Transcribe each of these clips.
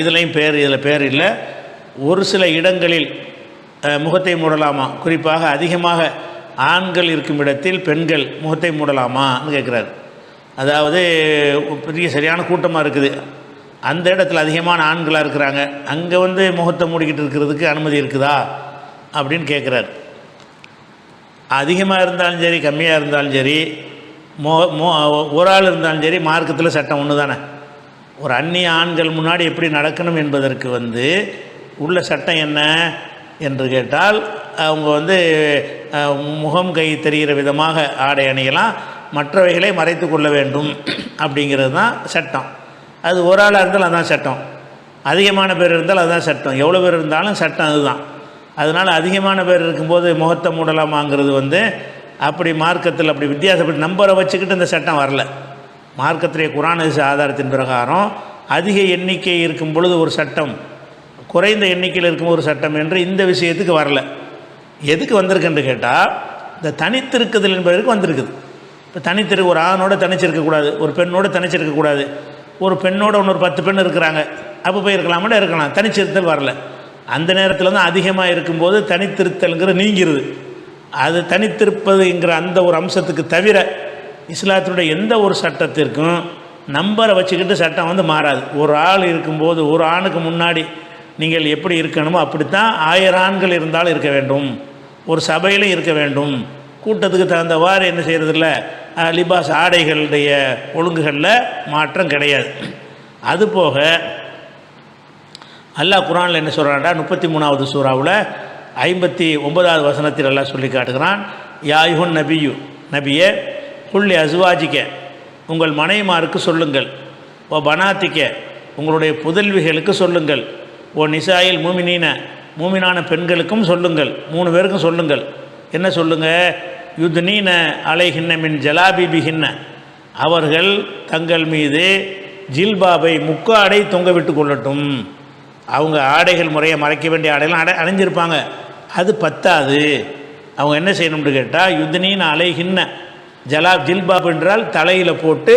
இதுலேயும் பேர் இதில் பேர் இல்லை. ஒரு சில இடங்களில் முகத்தை மூடலாமா? குறிப்பாக அதிகமாக ஆண்கள் இருக்கும் இடத்தில் பெண்கள் முகத்தை மூடலாமான்னு கேட்குறாரு அதாவது பெரிய சரியான கூட்டமாக இருக்குது. அந்த இடத்துல அதிகமான ஆண்களாக இருக்கிறாங்க. அங்கே வந்து முகத்தை மூடிக்கிட்டு இருக்கிறதுக்கு அனுமதி இருக்குதா? அப்படின்னு கேட்குறாரு அதிகமாக இருந்தாலும் சரி கம்மியாக இருந்தாலும் சரி மோ மோ ஒரு ஆள் இருந்தாலும் சரி மார்க்கத்தில் சட்டம் ஒன்று தானே ஒரு அந்நிய ஆண்கள் முன்னாடி எப்படி நடக்கணும் என்பதற்கு வந்து உள்ள சட்டம் என்ன என்று கேட்டால் அவங்க வந்து முகம் கை தெரிகிற விதமாக ஆடை அணியலாம் மற்றவைகளை மறைத்து கொள்ள வேண்டும் அப்படிங்கிறது தான் சட்டம். அது ஒரு ஆளாக இருந்தாலும் அதுதான் சட்டம். அதிகமான பேர் இருந்தால் அதுதான் சட்டம். எவ்வளோ பேர் இருந்தாலும் சட்டம் அதுதான். அதனால் அதிகமான பேர் இருக்கும்போது முகத்தை மூடலாமாங்கிறது வந்து அப்படி மார்க்கத்தில் அப்படி வித்தியாசப்பட்டு நம்பரை வச்சுக்கிட்டு இந்த சட்டம் வரல. மார்க்கத்திலே குரானதிச ஆதாரத்தின் பிரகாரம் அதிக எண்ணிக்கை இருக்கும் பொழுது ஒரு சட்டம் குறைந்த எண்ணிக்கையில் இருக்கும் ஒரு சட்டம் என்று இந்த விஷயத்துக்கு வரல. எதுக்கு வந்திருக்குன்னு கேட்டால் இந்த தனித்திருக்குதல் என்பதற்கு வந்திருக்குது. இப்போ தனித்திரு ஒரு ஆணோட தனிச்சிருக்கக்கூடாது ஒரு பெண்ணோட தனிச்சிருக்கக்கூடாது ஒரு பெண்ணோட இன்னொரு பத்து பெண் இருக்கிறாங்க அப்போ போய் இருக்கலாமோட இருக்கலாம் தனிச்சிருத்தல் வரல. அந்த நேரத்தில் தான் அதிகமாக இருக்கும்போது தனித்திருத்தல்ங்கிற நீங்கிறது அது தனித்திருப்பதுங்கிற அந்த ஒரு அம்சத்துக்கு தவிர இஸ்லாத்தினுடைய எந்த ஒரு சட்டத்திற்கும் நம்பரை வச்சுக்கிட்டு சட்டம் வந்து மாறாது. ஒரு ஆள் இருக்கும்போது ஒரு ஆணுக்கு முன்னாடி நீங்கள் எப்படி இருக்கணுமோ அப்படித்தான் ஆயிரம் ஆண்கள் இருந்தாலும் இருக்க வேண்டும். ஒரு சபையிலும் இருக்க வேண்டும். கூட்டத்துக்கு தகுந்தவாறு என்ன செய்கிறதில்ல லிபாஸ் ஆடைகளுடைய ஒழுங்குகளில் மாற்றம் கிடையாது. அதுபோக அல்லாஹ் குரானில் என்ன சொல்கிறான்டா முப்பத்தி மூணாவது சூறாவில் ஐம்பத்தி ஒன்பதாவது வசனத்தில் எல்லாம் சொல்லி காட்டுகிறான் யாயுன் நபியு. நபியே புள்ளி அசுவாஜிக்க உங்கள் மனைமாருக்கு சொல்லுங்கள். ஓ பனாத்திக்க உங்களுடைய புதல்விகளுக்கு சொல்லுங்கள். ஓ நிசாயில் மூமினீன மூமினான பெண்களுக்கும் சொல்லுங்கள். மூணு பேருக்கும் சொல்லுங்கள். என்ன சொல்லுங்கள் யுத்னீன அலைகின்ன மின் ஜலாபிபிகின்ன அவர்கள் தங்கள் மீது ஜில்பாபை முக்காடை தொங்க விட்டு கொள்ளட்டும். அவங்க ஆடைகள் முறையை மறைக்க வேண்டிய ஆடைகள் அடை அணிஞ்சிருப்பாங்க. அது பத்தாது. அவங்க என்ன செய்யணும்னு கேட்டால் யுத்னீன் அலைகின்ன ஜலாப் ஜில்பாப் என்றால் தலையில் போட்டு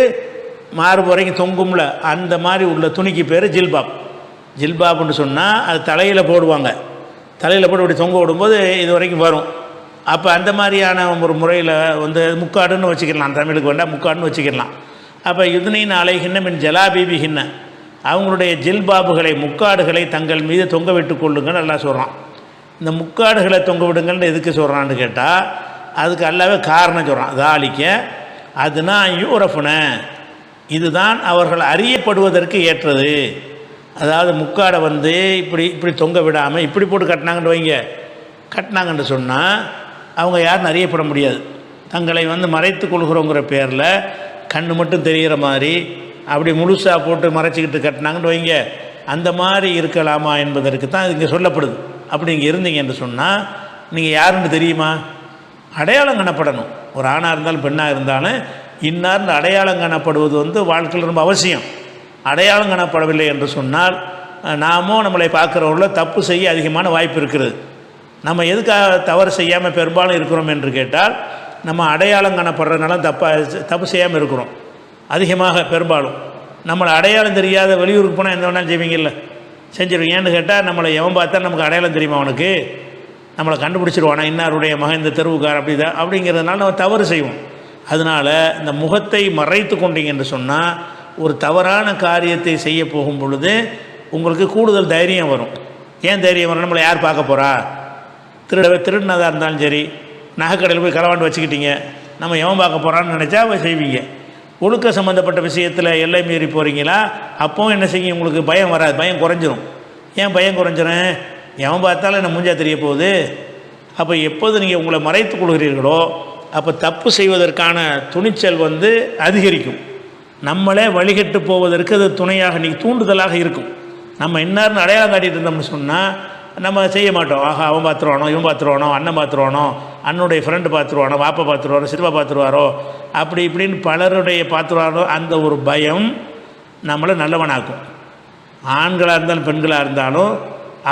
மார்பு வரைக்கும் தொங்கும்ல அந்த மாதிரி உள்ள துணிக்கு பேர் ஜில்பாப். ஜில்பாப்னு சொன்னால் அது தலையில் போடுவாங்க. தலையில் போட்டு இப்படி தொங்க விடும்போது இது வரைக்கும் வரும். அப்போ அந்த மாதிரியான ஒரு முறையில் வந்து முக்காடுன்னு வச்சுக்கலாம். தமிழுக்கு வேண்டாம் முக்காடுன்னு வச்சுக்கலாம். அப்போ யுத்னின் அலைகின்ன மின் ஜலாபீபிகின்ன. அவங்களுடைய ஜில்பாபுகளை முக்காடுகளை தங்கள் மீது தொங்க விட்டு கொள்ளுங்கன்னு நல்லா சொல்கிறான் இந்த முக்காடுகளை தொங்க விடுங்கன்னு எதுக்கு சொல்கிறான்னு கேட்டால் அதுக்கு அல்லாவே காரணம் சொல்கிறான் தாலிக்க அதுனா யூரஃபுன. இதுதான் அவர்கள் அறியப்படுவதற்கு ஏற்றது. அதாவது முக்காடை வந்து இப்படி இப்படி தொங்க விடாமல் இப்படி போட்டு கட்டினாங்கன்னு வைங்க. கட்டினாங்கன்னு சொன்னால் அவங்க யாரும் அறியப்பட முடியாது. தங்களை வந்து மறைத்து கொள்கிறோங்கிற பேரில் கண்ணு மட்டும் தெரிகிற மாதிரி அப்படி முழுசாக போட்டு மறைச்சிக்கிட்டு கட்டினாங்கன்னு வைங்க. அந்த மாதிரி இருக்கலாமா என்பதற்கு தான் இங்கே சொல்லப்படுது. அப்படி இங்கே இருந்தீங்க என்று சொன்னால் நீங்கள் யாருன்னு தெரியுமா? அடையாளம் காணப்படணும். ஒரு ஆணாக இருந்தாலும் பெண்ணாக இருந்தாலும் இன்னார்ந்து அடையாளம் காணப்படுவது வந்து வாழ்க்கையில் ரொம்ப அவசியம். அடையாளம் காணப்படவில்லை என்று சொன்னால் நாமும் நம்மளை பார்க்குறவங்கள தப்பு செய்ய அதிகமான வாய்ப்பு இருக்கிறது. நம்ம எதுக்காக தவறு செய்யாமல் பெரும்பாலும் இருக்கிறோம் என்று கேட்டால் நம்ம அடையாளம் காணப்படுறதுனால தப்பாக தப்பு செய்யாமல் இருக்கிறோம். அதிகமாக பெரும்பாலும். நம்மளை அடையாளம் தெரியாத வெளியூருக்கு போனால் எந்த வேணாலும் செய்வீங்கல்ல? செஞ்சிருவீங்க ஏன்னு கேட்டால் நம்மளை எவன் பார்த்தா நமக்கு அடையாளம் தெரியுமா அவனுக்கு நம்மளை கண்டுபிடிச்சிருவானா? இன்னாருடைய மகன் இந்த தெருவுக்கார் அப்படி தான் அப்படிங்கிறதுனால நம்ம தவறு செய்வோம். அதனால் இந்த முகத்தை மறைத்து கொண்டீங்க என்று சொன்னால் ஒரு தவறான காரியத்தை செய்ய போகும் பொழுது உங்களுக்கு கூடுதல் தைரியம் வரும். ஏன் தைரியம் வரும்? நம்மளை யார் பார்க்க போகிறா திருடவே திருடினதாக இருந்தாலும் சரி நகைக்கடையில் போய் களவாண்டு வச்சுக்கிட்டீங்க. நம்ம எவன் பார்க்க போகிறான்னு நினச்சா செய்வீங்க. ஒழுக்க சம்மந்தப்பட்ட விஷயத்தில் எல்லை மீறி போகிறீங்களா அப்போவும் என்ன செய்யும்? உங்களுக்கு பயம் வராது. பயம் குறைஞ்சிரும். ஏன் பயம் குறைஞ்சிரும்? எவன் பார்த்தாலும் என்ன மூஞ்சா தெரிய போகுது? அப்போ எப்போது நீங்கள் உங்களை மறைத்து கொள்கிறீர்களோ அப்போ தப்பு செய்வதற்கான துணிச்சல் வந்து அதிகரிக்கும். நம்மளே வழிகட்டு போவதற்கு அது துணையாக நீ தூண்டுதலாக இருக்கும். நம்ம இன்னார்னு அடையாளம் காட்டிட்டு இருந்தோம்னு சொன்னால் நம்ம செய்ய மாட்டோம். ஆஹா அவன் பார்த்துருவானோ இவன் பார்த்துருவானோ அண்ணன் பார்த்துருவானோ அண்ணனுடைய ஃப்ரெண்டு பார்த்துருவானோ வாப்பா பார்த்துருவாரோ சிறுவா பார்த்துருவாரோ அப்படி இப்படின்னு பலருடைய பார்த்துருவாரோ அந்த ஒரு பயம் நம்மளை நல்லவனாக்கும். ஆண்களாக இருந்தாலும் பெண்களாக இருந்தாலும்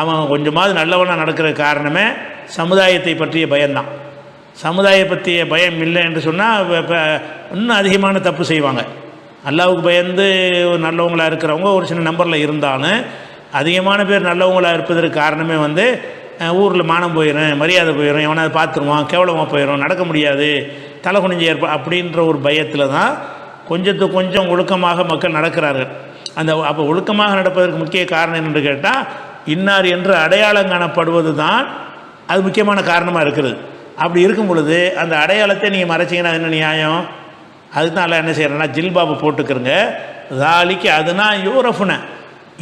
அவன் கொஞ்சமாவது நல்லவனாக நடக்கிற காரணமே சமுதாயத்தை பற்றிய பயம்தான். சமுதாய பற்றிய பயம் இல்லை என்று சொன்னால் இப்போ இன்னும் அதிகமான தப்பு செய்வாங்க. அல்லாவுக்கு பயந்து நல்லவங்களாக இருக்கிறவங்க ஒரு சின்ன நம்பரில் இருந்தாலும் அதிகமான பேர் நல்லவங்களாக இருப்பதற்கு காரணமே வந்து ஊரில் மானம் போயிடும் மரியாதை போயிடும் எவனாவது பார்த்துருவான் கேவலமாக போயிடும் நடக்க முடியாது தலை குனிஞ்சு ஏற்ப அப்படின்ற ஒரு பயத்தில் தான் கொஞ்சத்துக்கு கொஞ்சம் ஒழுக்கமாக மக்கள் நடக்கிறார்கள். அந்த அப்போ ஒழுக்கமாக நடப்பதற்கு முக்கிய காரணம் என்னென்று கேட்டால் இன்னார் என்று அடையாளம் காணப்படுவது தான் அது முக்கியமான காரணமாக இருக்கிறது அப்படி இருக்கும் பொழுது அந்த அடையாளத்தை நீங்கள் மறைச்சிங்கன்னா என்ன நியாயம்? அதுதான் என்ன செய்கிறேன்னா ஜில்பாபு போட்டுக்கிறங்க. தாலிக்கு அதுனா யூரஃபுன.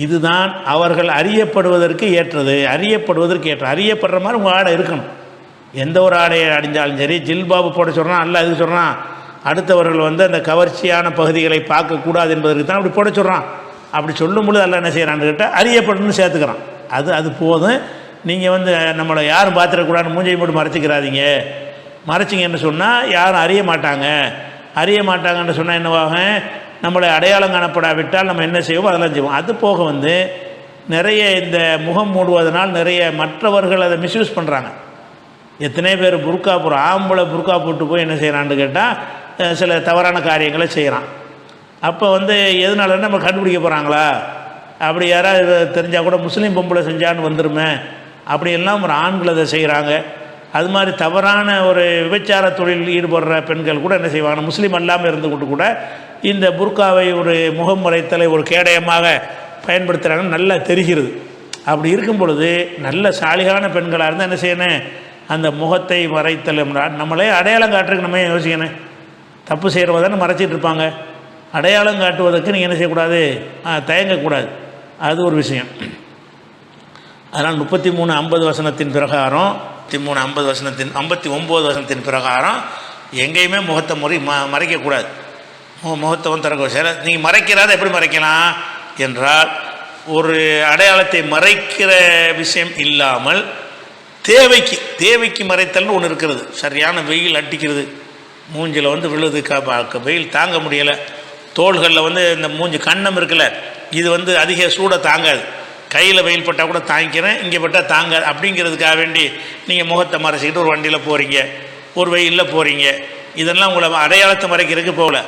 இதுதான் அவர்கள் அறியப்படுவதற்கு ஏற்றது. அறியப்படுவதற்கு ஏற்ற அறியப்படுற மாதிரி உங்கள் ஆடை இருக்கணும். எந்த ஒரு ஆடையை அடிஞ்சாலும் சரி ஜில்பாபு போட சொல்கிறான் அல்ல அது சொல்கிறான் அடுத்தவர்கள் வந்து அந்த கவர்ச்சியான பகுதிகளை பார்க்கக்கூடாது என்பதற்கு தான் அப்படி போட சொல்கிறான் அப்படி சொல்லும் பொழுது அல்ல என்ன செய்கிறான்னு கேட்டால் அறியப்படணும்னு சேர்த்துக்கிறான். அது அது போதும். நீங்கள் வந்து நம்மளை யாரும் பார்த்துடக்கூடாதுன்னு மூஞ்சை மட்டும் மறைச்சிக்கிறாதீங்க. மறைச்சிங்கன்னு சொன்னால் யாரும் அறிய மாட்டாங்க. அறிய மாட்டாங்கன்னு சொன்னால் என்னவாகும் நம்மளை அடையாளம் காணப்படாவிட்டால் நம்ம என்ன செய்வோம் அதெல்லாம் செய்வோம். அது போக வந்து நிறைய இந்த முகம் மூடுவதனால் நிறைய மற்றவர்கள் அதை மிஸ்யூஸ் பண்ணுறாங்க எத்தனை பேர் புர்கா போகிற ஆம்பளை புர்கா போட்டு போய் என்ன செய்கிறான்னு கேட்டால் சில தவறான காரியங்களை செய்கிறான் அப்போ வந்து எதனால நம்ம கண்டுபிடிக்க போகிறாங்களா அப்படி யாராவது தெரிஞ்சால் கூட முஸ்லீம் பொம்பளை செஞ்சான்னு வந்துருமே. அப்படியெல்லாம் ஒரு ஆண்கள் அதை செய்கிறாங்க. அது மாதிரி தவறான ஒரு விபச்சார தொழில் ஈடுபடுற பெண்கள் கூட என்ன செய்வாங்க? முஸ்லீம் அல்லாமல் இருந்து கொண்டு கூட இந்த புர்காவை ஒரு முகம் மறைத்தலை ஒரு கேடயமாக பயன்படுத்துகிறாங்கன்னு நல்லா தெரிகிறது. அப்படி இருக்கும் பொழுது நல்ல சாலிகான பெண்களாக இருந்தால் என்ன செய்யணும்? அந்த முகத்தை மறைத்தல் நம்மளே அடையாளம் காட்டுறதுக்கு நம்ம ஏன் யோசிக்கணும்? தப்பு செய்கிறவங்க தானே மறைச்சிட்டு இருப்பாங்க. அடையாளம் காட்டுவதற்கு நீங்கள் என்ன செய்யக்கூடாது? தயங்கக்கூடாது. அது ஒரு விஷயம். அதனால் முப்பத்தி மூணு ஐம்பது வசனத்தின் பிரகாரம் முப்பத்தி மூணு ஐம்பது வசனத்தின் ஐம்பத்தி ஒம்பது வசனத்தின் பிரகாரம் எங்கேயுமே முகத்தை முறை ம மறைக்கக்கூடாது. முகத்தை வந்து திறக்க சில நீங்கள் மறைக்கிறாத எப்படி மறைக்கலாம்? என்றால் ஒரு அடையாளத்தை மறைக்கிற விஷயம் இல்லாமல் தேவைக்கு தேவைக்கு மறைத்தல்னு ஒன்று இருக்கிறது. சரியான வெயில் அட்டிக்கிறது மூஞ்சில் வந்து விழுது கா வெயில் தாங்க முடியலை. தோள்களில் வந்து இந்த மூஞ்சி கண்ணம் இருக்குல்ல இது வந்து அதிக சூடை தாங்காது. கையில் வெயில் பட்டால் கூட தாங்கிக்கிறேன் இங்கே பட்டால் தாங்காது. அப்படிங்கிறதுக்காக வேண்டி நீங்கள் முகத்தை மறைச்சிக்கிட்டு ஒரு வண்டியில் போகிறீங்க ஒரு வெயிலில் போகிறீங்க இதெல்லாம் உங்களை அடையாளத்தை மறைக்கிறதுக்கு போகல.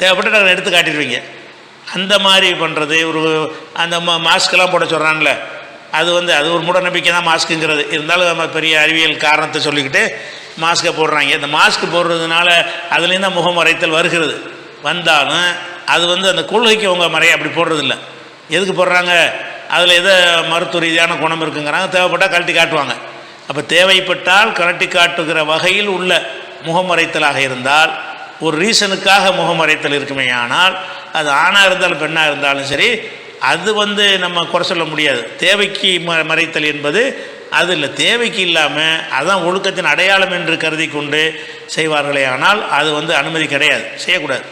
தேவைப்பட்டு நாங்கள் எடுத்து காட்டிடுவீங்க. அந்த மாதிரி பண்ணுறது ஒரு அந்த மா மாஸ்க்கெல்லாம் போட சொல்கிறான்ல அது வந்து அது ஒரு மூட நம்பிக்கை தான் மாஸ்க்குங்கிறது. இருந்தாலும் நம்ம பெரிய அறிவியல் காரணத்தை சொல்லிக்கிட்டு மாஸ்க்கை போடுறாங்க. இந்த மாஸ்க் போடுறதுனால அதுலேயும் தான் முகம் மறைத்தல் வருகிறது. வந்தாலும் அது வந்து அந்த கொள்கைக்கு அவங்க மறைய அப்படி போடுறதில்ல. எதுக்கு போடுறாங்க? அதில் எதை மருத்துவ ரீதியான குணம் இருக்குங்கிறாங்க. தேவைப்பட்டால் கழட்டி காட்டுவாங்க. அப்போ தேவைப்பட்டால் கழட்டி காட்டுகிற வகையில் உள்ள முகமறைத்தலாக இருந்தால் ஒரு ரீசனுக்காக முகமறைத்தல் இருக்குமே ஆனால் அது ஆணாக இருந்தாலும் பெண்ணாக இருந்தாலும் சரி அது வந்து நம்ம குறை சொல்ல முடியாது. தேவைக்கு ம மறைத்தல் என்பது அது இல்லை. தேவைக்கு இல்லாமல் அதுதான் ஒழுக்கத்தின் அடையாளம் என்று கருதி கொண்டு செய்வார்களே ஆனால் அது வந்து அனுமதி கிடையாது. செய்யக்கூடாது.